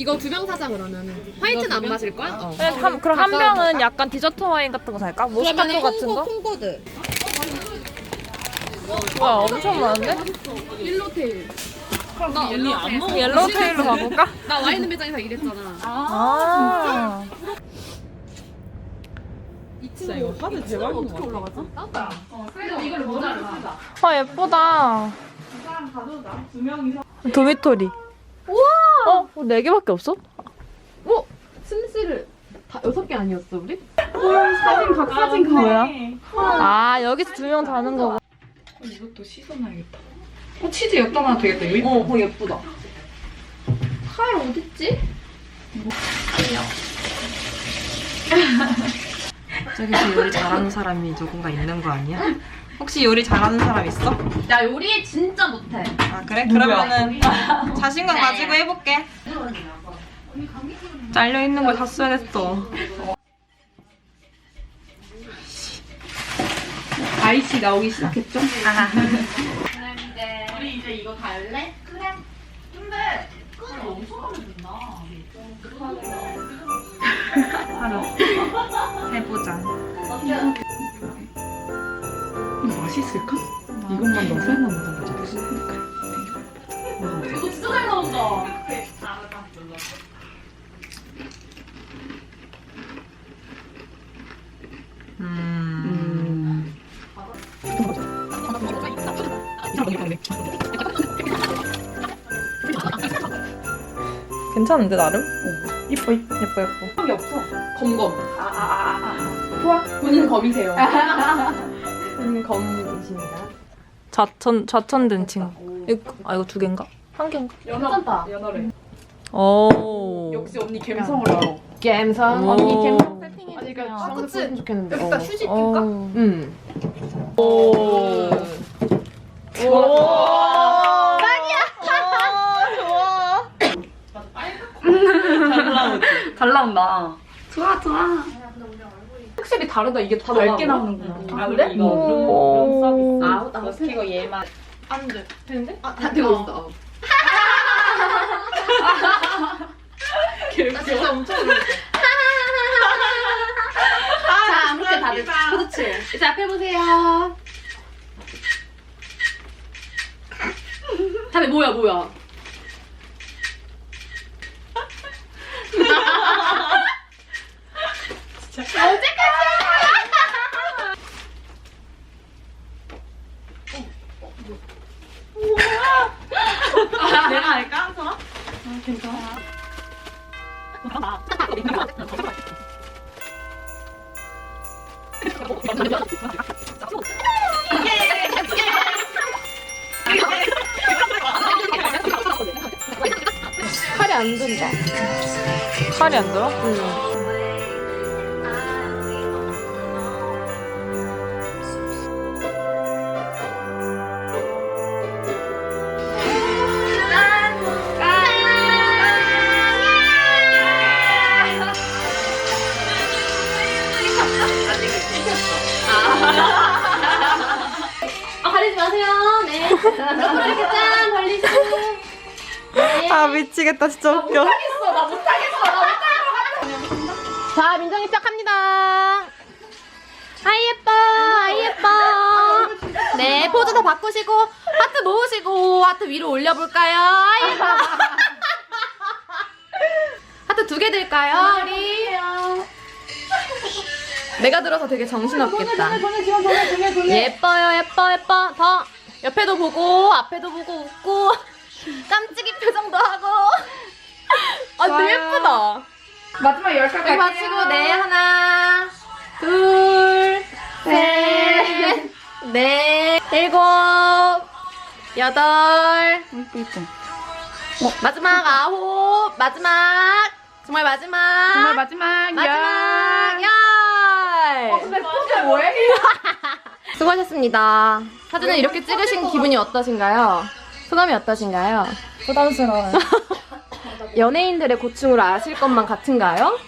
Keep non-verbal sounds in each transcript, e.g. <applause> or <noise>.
이거 두 병 사자 그러면은 화이트는 안 마실 거야? 어. 한, 그럼 한 병은 약간 디저트 와인 같은 거 살까? 모스카토 같은 거? 콩고드 와 엄청 많은데? 일로테일 나 언니 안 먹어. 옐로우테일로 가볼까? 나 와인 매장에서 일했잖아 아. 진짜 이거 화질 대박인 거 올라가죠? 그래도 이걸 모자를 쓰자 아 예쁘다. 도미토리. 우와. 어? 어, 네 개밖에 없어? 어? 스미스를 다 여섯 개 아니었어 우리? 사진 각 사진 뭐야? 아 여기서 두명 자는 거고. 이것도 씻어놔야겠다. 어, 치즈 엿다 놔도 되겠다. 이거 어, 어 예쁘다 칼 어딨지? 저기서 요리 잘하는 사람이 누군가 있는 거 아니야? 혹시 요리 잘하는 사람 있어? 나 요리 진짜 못해 아 그래? 그러면은 자신감 가지고 해볼게. 잘려 있는 걸다 써야겠어. 아이씨 나오기 시작했죠? 우리 이제 이거 달래? 그래 근데 그거 엄청 하면 된다 하루 해보자. 이거 맛있을까? 이것만 넣어서 하나 먹어보자. 이거 진짜 잘 나온다 음. 괜찮은데 나름? 이뻐 이뻐. 예뻐 예뻐. 한게 없어. 검검 좋아. 본인 검이세요. <laughs> 음, 검이십니다. 좌천 좌천 된 친구. 이거 아 이거 두 개인가? 한 개인가? 괜찮다 연어래. 오. 역시 언니 감성을 알아. 오. 언니 갬성 세팅해 아니, 그러니까 아, 그치? 좋겠는데 여기다 어. 휴지 어. 낄까? 응 오. 오. <laughs> 잘 나온다. 좋아 좋아. 확실히 다르다. 이게 더 얇게 나오는구나. 아 그래? 이거 오. 아우 나 이거 얘만. 안 돼. 되는데? 아, 다 되고 있어. 나 진짜 엄청 어려워. 자, 아무렇게 다들 그렇지. 이제 앞에 보세요. 다음에 뭐야, 뭐야? 칼이 안 들어? 아, 가리지 마세요. 네. 이렇게 짠 벌리시고. 네. 아 미치겠다 진짜 웃겨. 못하겠어. 나 못하겠어. 자, 민정이 시작합니다. 아이 예뻐. 아이 예뻐. 네, 포즈 다 바꾸시고 하트 모으시고 하트 위로 올려볼까요? 아이 예뻐. 하트 두 개 들까요, 우리? 내가 들어서 되게 정신없겠다. 예뻐요, 예뻐, 예뻐. 더 옆에도 보고 앞에도 보고 웃고 깜찍이 표정도 하고. 마지막 열 여기 마치고 네 하나 둘 셋, 넷, 일곱, 여덟, 이뻐 이뻐. 마지막 아홉 마지막 정말 마지막 정말 마지막 마지막 열 근데 포즈 뭐해? <laughs> 수고하셨습니다 사진을 이렇게 찍으신 기분이 어떠신가요? 소감이 어떠신가요? 부담스러워요. <laughs> 연예인들의 고충을 아실 것만 같은가요?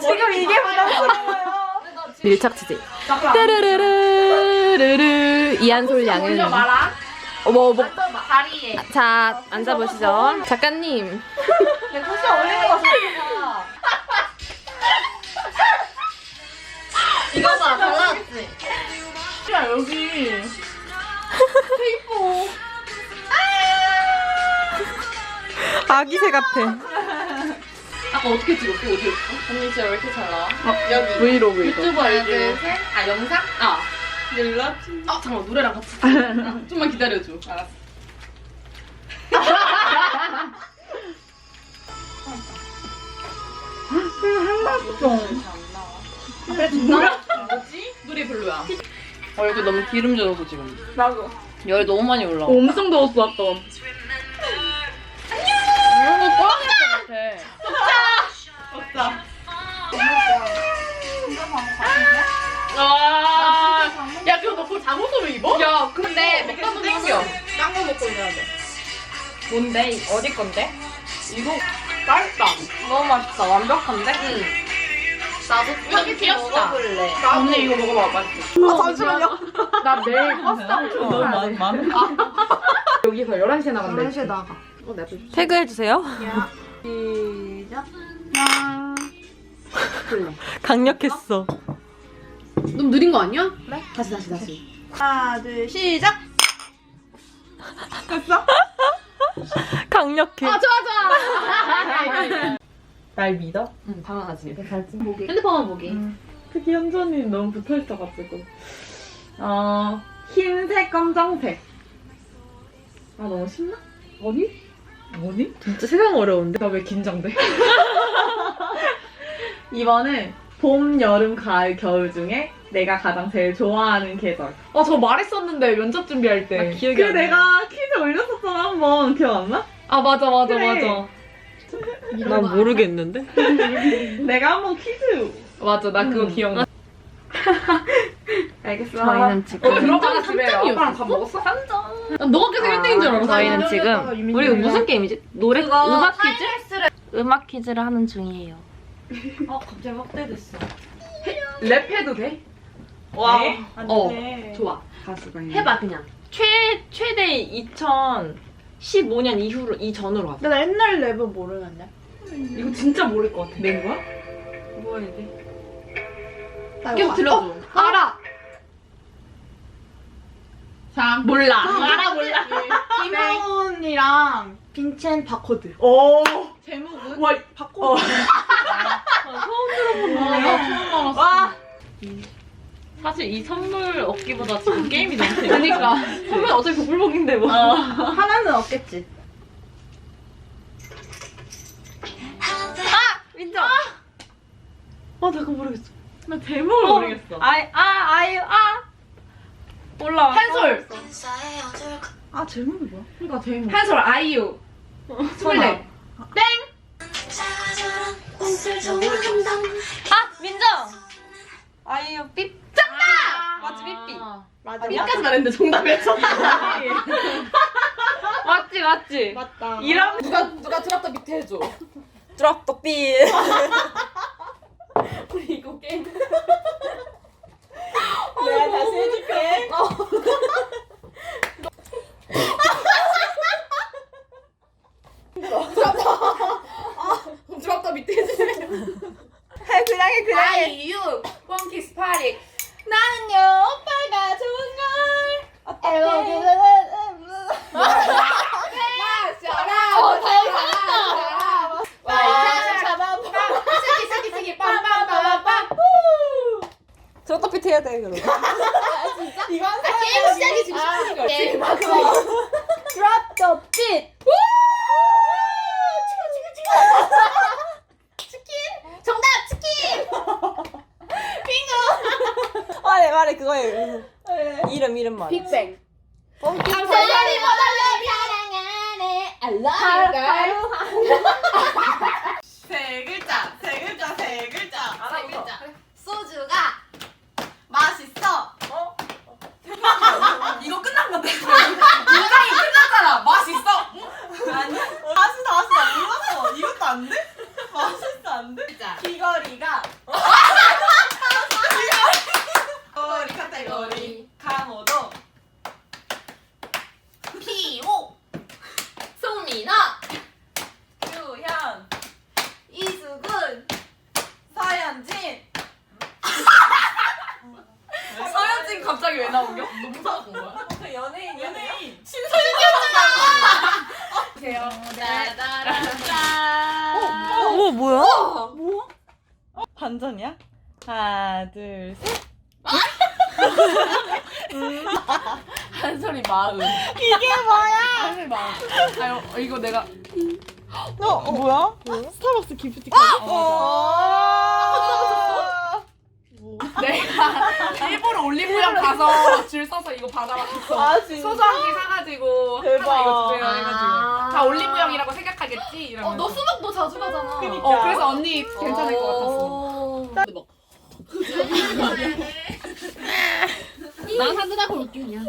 지금 이게 부담스러워요. 밀착 취재 르르르르르르 이한솔 양은 마라. 어머 뭐, 다리에. 자 앉아보시죠 작가님 혹시 어울리는 거 좋다. 이거 봐 달라졌지? 야 여기. <laughs> 아기새 같아. 아까 어떻게 찍었어? 어디 있어? 언니 진짜 왜 이렇게 잘 나와? 여기. 브이로그 이거. 유튜브 알지? 아 영상? 아. 연락지. 아 잠깐 노래랑 같이. 아, <laughs> 좀만 기다려줘. 알았어. 뭐야? 뭐지? 노래 별로야. 얼굴 어, 너무 기름져서 지금. 나도. 열이 너무 많이 올라와. 엄청 더웠어 아까. 같아. 와. 야 그거 너 그걸 잠옷 으로 입어? 야 근데 먹다 보면 땡겨. 딴거 먹고 이래야 돼. 뭔데? 어디 건데? 이거 맛있다. 너무 맛있다. 완벽한데? 나도 여기 귀엽다. 먹어볼래 언니 이거 먹어봐 맛있어. 아, 잠시만요. 나 내일 너무 많, 많. <laughs> 여기서 11시에 나간다. 11시에 나가. 태그해주세요 시작. 강력했어. 너무 느린 거 아니야? 그래? 다시 다시 다시 하나, 둘, 시작! 됐어? <laughs> 강력해. 아 좋아 좋아 <laughs> 날 믿어? 응 당연하지 핸드폰만 보기 특히 현전이 너무 붙어 있어가지고. 어, 흰색, 검정색. 아, 너무 쉽나? 뭐니? 뭐니? 진짜 세상 어려운데? 나 왜 긴장돼? <laughs> 이번은 봄, 여름, 가을, 겨울 중에 내가 가장 제일 좋아하는 계절. 어, 저 말했었는데 면접 준비할 때. 나 기억이 그 안 나. 내가 퀴즈 올렸었잖아 한번 기억 안 나? 아, 맞아, 맞아, 그래. 맞아. 난 모르겠는데? <laughs> 내가 한번 퀴즈 맞아, 나 그거 음. 기억나. <laughs> 알겠어. 저희는 지금 어, 들어가는 한 집에. 아빠랑 밥 먹었어? 한 장. 난 너가 계속 1등인 줄 알았어 저희는 지금 우리 무슨 게임이지? 노래 음악 퀴즈? 음악 퀴즈를 하는 중이에요 어, 갑자기 확대됐어. 랩해도 돼? 와. 네? 어, 네. 좋아 가수가 해봐 그냥 최, 최대 2015년 이후로, 이전으로 하자. 나 옛날 랩은 모르는데. 이거 진짜 모를 것 같아. 낸 거야? 뭐 해야 돼? 나 계속 이거 들려줘 알아. 자, 몰라. 알아 몰라. <laughs> 김하온이랑 빈첸 바코드. 오. 제목은? 와, 바코드. 와. 사실 이 선물 얻기보다 지금 <laughs> 게임이 너무 재밌어. 그니까 선물 어차피 복불복인데 뭐. 하나는 없겠지. 민정. 아, 나 그거 모르겠어. 나 제목을 어. 모르겠어. 아, 아, 아유, 아. 몰라. 한솔. 아 제목이 뭐야? 그러니까 제목. 한솔 아이유. 스물네. 아, 민정. 아유, 삐. 정답. 맞지, 삐삐. 맞아. 여기까지 말했는데 정답이었잖아. <laughs> 맞지, 맞지. 맞다. 이런 누가 누가 드랍더 밑에 해줘 드랍 더 삐. <laughs> 우리 이거 게임 내가 다시 해줄게. 드랍더 밑에 해줘 해 그냥 해 그냥 해. 아이유 원키스 파리 나는요 오빠가 좋은 걸. 어때? 어, 잘 잡아. 쓰기 쓰기 쓰기 빰빰빰빰빰 드랍 더 삐 해야 돼, 그럼. 이건 게임 시작이 지금 시작인 거지 게임 Drop the beat. 정답 치킨 그거예요. 이름, 이름 말해. 빅뱅. 감사합니다 사랑하네 I love 세 글자, 세 글자, 세 글자. 세 글자. 소주가 맛있어. 이거 끝난 건데. 인강이 끝났잖아. 맛있어. 아니야? 다시 다시 나 몰랐어. 이것도 안 돼? 맛있어 안 돼? 귀걸이가 귀걸이 카테고리 카모도 피오 송민아 유현 이수근 서현진 서현진 갑자기 왜 나온 겨? 너무 사고 거야. 그 연예인 연예인 어, 뭐야? 뭐? 반전이야? 하나, 둘, 셋. 한 소리 마음. 이게 뭐야? 한 소리 마음. 아유 이거 내가 어, 어 뭐야? 스타벅스 기프티 카드. 어. 내가 일부러 올리브영 가서 줄 서서 이거 받아봤어. 아, 진짜? 게 사가지고 대박. 하나 이거 주세요 해가지고 아. 다 올리브영이라고 생각하겠지 이러면서. 어, 너 수박도 자주 가잖아 그니까. 어 그래서 언니 괜찮을 것 같았어. 어. 난 사진하고 올게요.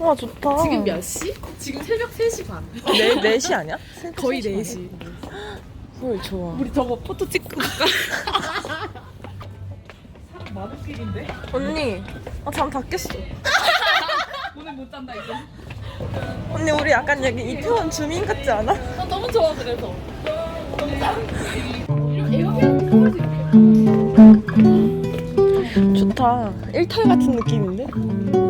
와, 좋다. 지금 몇 시? 지금 새벽 3시 반. 네, 4시 아니야? 거의 4시. 헐, 좋아. 우리 저거 포토 찍고 갈까? 많은 길인데? 언니, 아, 잠다 깼어. <laughs> 오늘 못 잔다 이제. 언니, 우리 약간 여기 이태원 주민 같지 않아? 나 너무 좋아 그래서. 좋다. 일탈 같은 느낌인데?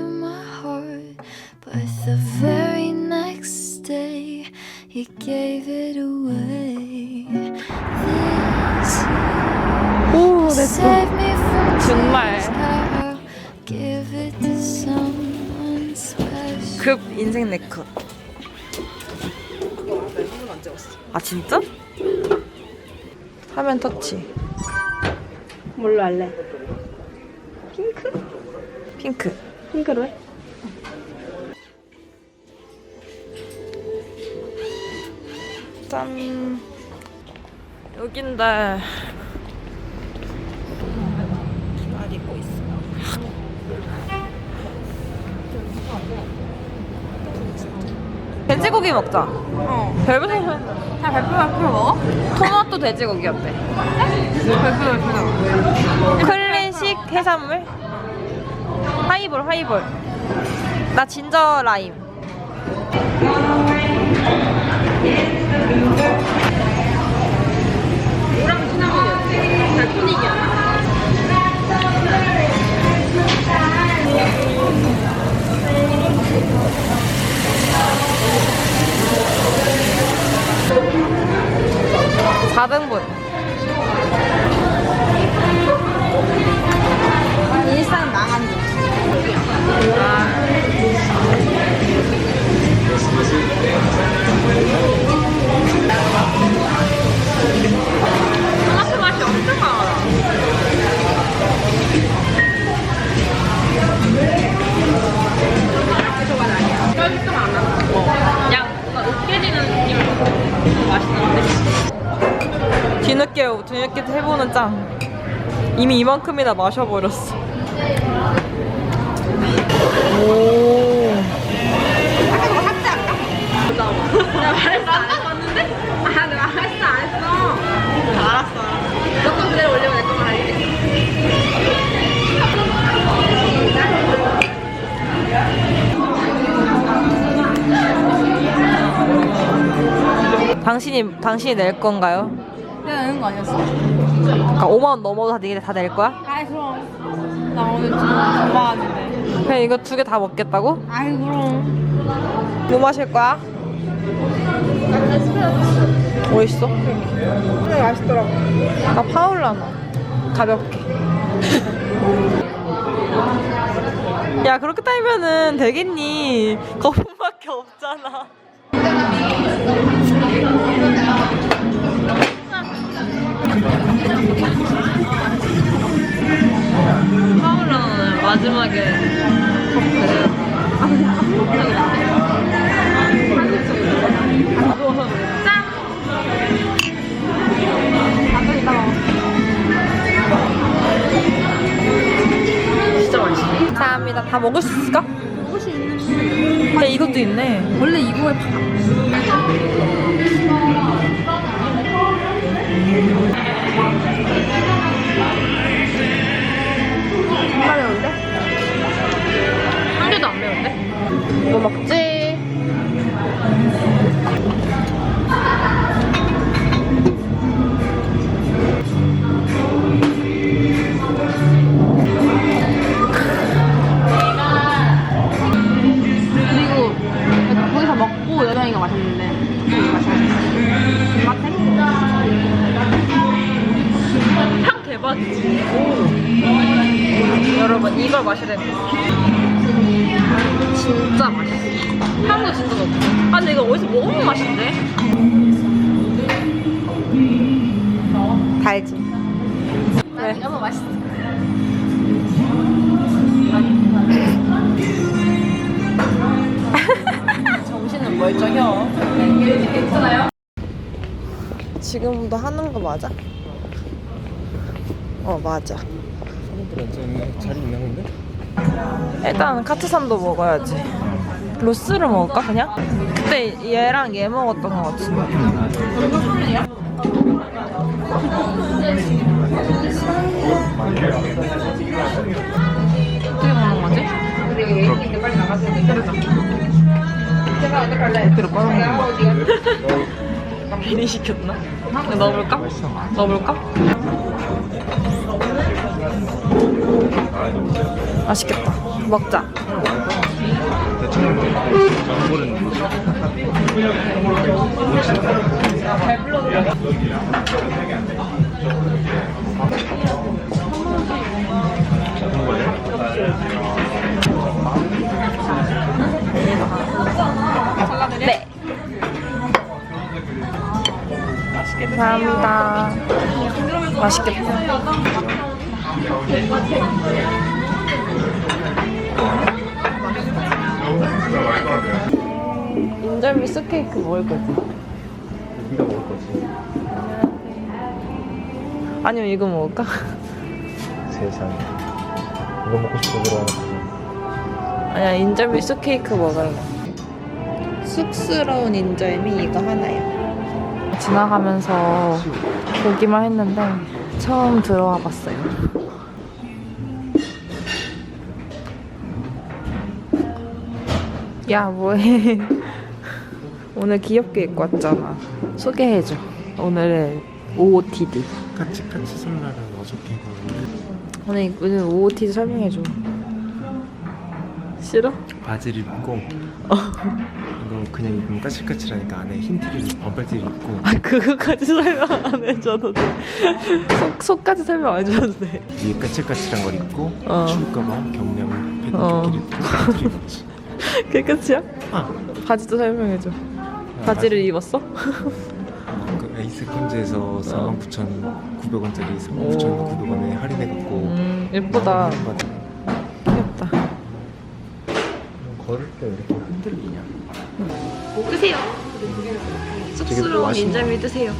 you gave it away. This 오, 내 save me from 정말. tears, I'll give it to someone special. 급 인생 네컷. 아 진짜? 화면 터치. 뭘로 할래? 핑크. 핑크로 해? 짠. 여긴데. 기다리고 있어. 돼지고기 먹자. 어. 별별. 다 발표 발표 먹어? 토마토 돼지고기 어때? 발표 발표. 클래식 해산물? 하이볼 하이볼. 나 진저 라임. 사등분. 일산 망한 거. 토마토 맛이 엄청 강하다. 그냥 뭔가 으깨지는 느낌을 맛있는데? 뒤늦게 뒤늦게 해보는 짱. 이미 이만큼이나 마셔버렸어. 오. 당신이 당신이 낼 건가요? 내가 내는 거 아니었어? 그러니까 5만 원 넘어도 다 내, 다낼 거야? 아이 그럼. 나 오늘 좀 좋아하는데. 그냥 이거 두 개 다 먹겠다고? 아이 그럼. 뭐 마실 거야? 어딨어? 근데 맛있더라고. 나 파울라나. 가볍게. 야, 그렇게 따지면은 되겠니? 거품밖에 없잖아. 파울라는 마지막에 감사합니다. 다 먹을 수 있을까? 먹을 수 있는. 야, 이것도 있네. 원래 이거에 파. 마셨는데 되게 맛있었어요. 향 대박이지. 여러분, 이걸 마셔야 됩니다. 진짜 맛있어. 향도 진짜 높고. 아, 근데 이거 어디서 먹어본 맛인데? 달지. 왜? 너무 맛있어. 정신은 멀쩡혀. 지금도 하는 거 맞아? 어, 맞아. 사람들 앉아있네 자리 있나 본데? 일단 카트산도 먹어야지. 로스를 먹을까 그냥? 그때 얘랑 얘 먹었던 것 같은데. 어떻게 먹는 거지? 괜히 시켰나? 이거 넣어볼까? 넣어볼까? 맛있겠다. 먹자. 대충. 맛있겠다. 인절미 스테이크 먹을 거지? 네가 먹을 거지 아니면 이거 먹을까? 세상에 이거 먹고 싶어 그럼 아니야 인절미 쑥케이크 먹을래 쑥스러운 인절미 이거 하나요 지나가면서 보기만 했는데 처음 들어와 봤어요. 야 뭐해? <laughs> 오늘 귀엽게 입고 왔잖아. 소개해줘. 오늘의 OOTD 까치까치 설날은 어저께 그 오늘 오늘 OOTD 설명해줘. 싫어? 바지를 입고 어. 이거 그냥 입으면 까칠까칠하니까 안에 흰 티를 반팔티를 입고 아 그거까지 설명 안 해줘도 돼. 속 속까지 설명 안 해줘도 돼. 위에 까칠까칠한 걸 입고 어. 추울까봐 경량 어. 패딩 끼리 입었지 그게 끝이야? 아. 바지도 설명해줘. 바지를 입었어? 그 에이스 컨즈에서 49,900원짜리 39,900원에 할인해갖고 음 예쁘다. 귀엽다. 걸을 때 왜 이렇게 흔들리냐 드세요. 쑥스러운 맛있네. 인절미 드세요.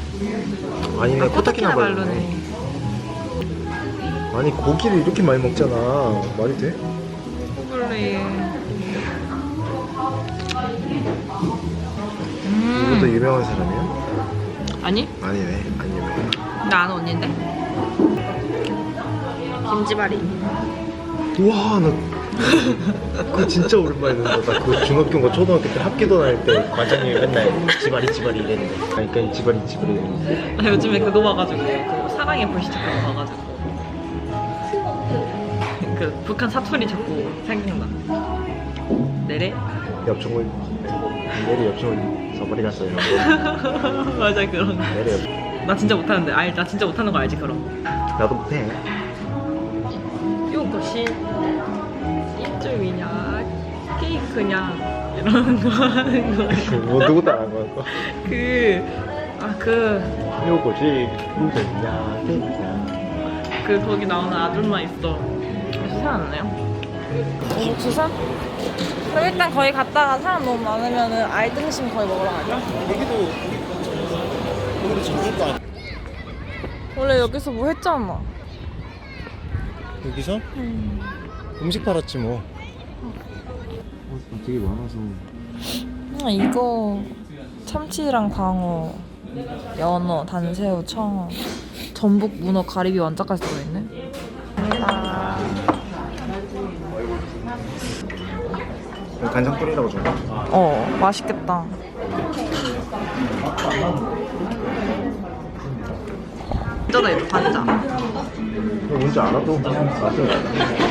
아니네 코타키나 발로네. 아니 고기를 이렇게 많이 먹잖아 말이 돼? 그래. 이것도 음 유명한 사람이야? 아니 아니네 안 유명해 나 아는 언니인데. 김지바리. 우와 나 그거 진짜 오랜만에 듣는다 나그 중학교인가 초등학교 때 합기도 다닐 때 과장님이 맨날 지바리 지바리 이랬는데 그러니까 지바리 지바리 이랬는데 나 요즘에 그거 봐가지고 그 사랑의 불시착 그거 봐가지고 그 북한 사투리 자꾸 생각나. 내래? 옆쪽을 내리 옆쪽을 저버리 났어요. <laughs> 맞아 그런 거. 내려. 나 진짜 못하는데 알, 나 진짜 못하는 거 알지 거. 나도 못해. 요것이 케이크냐 이런 거 하는 거. 뭐 누구 따라한 거야? 그 아 그 요거지 누구냐 누구냐. 그 거기 나오는 아들만 있어. 생각나요? 옥수수? 그럼 일단 거기 갔다가 사람 너무 많으면은 알등심 거의 먹으러 가자. 여기도 우리 저럴 거 아니야? 원래 여기서 뭐 했잖아. 여기서? 음식 팔았지 뭐. 어, 되게 많아서. 아, 이거 참치랑 광어, 연어, 단새우, 청어, 전복, 문어, 가리비 완자까지 들어있네. 간장 뿌리라고 줘. 어, 맛있겠다. 반자다 이거 반자. 뭔지 알아도 맛은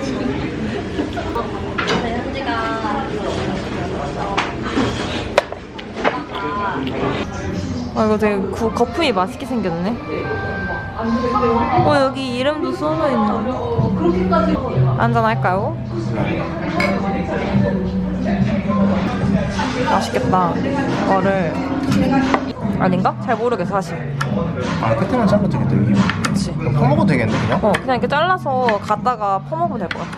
아 이거 되게 구, 거품이 맛있게 생겼네. 어 여기 이름도 써져 있나? 한잔 할까요? 맛있겠다. 이거를 아닌가? 잘 모르겠어 사실. 아 끝에만 잘라도 되겠다 여기. 그치. 그럼 퍼먹어도 되겠네 그냥? 어 그냥 이렇게 잘라서 갖다가 퍼먹으면 될 것 같아.